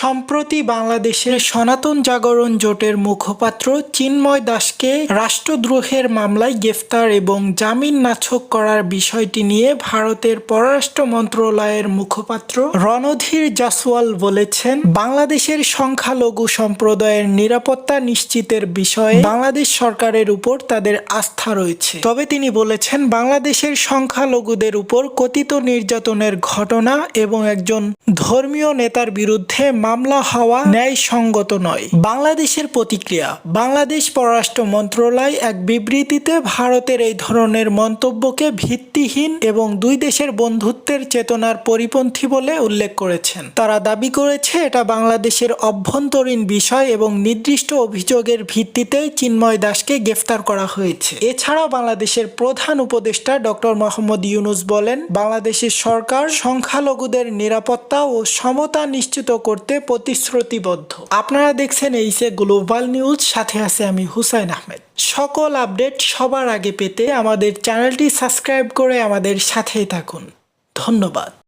সম্প্রতি বাংলাদেশের সনাতন জাগরণ জোটের মুখপাত্র চিন্ময় দাসকে রাষ্ট্রদ্রোহের মামলায় গ্রেফতার এবং জামিন নাছক করার বিষয়টি নিয়ে ভারতের পররাষ্ট্র মন্ত্রণালয়ের মুখপাত্র রণধীর জাসওয়াল বলেছেন, বাংলাদেশের সংখ্যালঘু সম্প্রদায়ের নিরাপত্তা নিশ্চিতের বিষয়ে বাংলাদেশ সরকারের উপর তাদের আস্থা রয়েছে। তবে তিনি বলেছেন, বাংলাদেশের সংখ্যালঘুদের উপর কথিত নির্যাতনের ঘটনা এবং একজন ধর্মীয় নেতার বিরুদ্ধে মামলা হওয়া ন্যায়সঙ্গত নয়। বাংলাদেশের প্রতিক্রিয়া, বাংলাদেশ পররাষ্ট্র মন্ত্রণালয় এক বিবৃতিতে ভারতের এই ধরনের মন্তব্যকে ভিত্তিহীন এবং দুই দেশের বন্ধুত্বের চেতনার পরিপন্থী বলে উল্লেখ করেছেন। তারা দাবি করেছে, এটা বাংলাদেশের অভ্যন্তরীণ বিষয় এবং নির্দিষ্ট অভিযোগের ভিত্তিতে চিন্ময় দাসকে গ্রেফতার করা হয়েছে। এছাড়াও বাংলাদেশের প্রধান উপদেষ্টা ডক্টর মোহাম্মদ ইউনুস বলেন, বাংলাদেশের সরকার সংখ্যালঘুদের নিরাপত্তা ও সমতা নিশ্চিত করতে প্রতিশ্রুতিবদ্ধ। আপনারা দেখছেন এই সে গ্লোবাল নিউজ সাথে আছে আমি হুসাইন আহমেদ। সকল আপডেট সবার আগে পেতে আমাদের চ্যানেলটি সাবস্ক্রাইব করে আমাদের সাথেই থাকুন। ধন্যবাদ।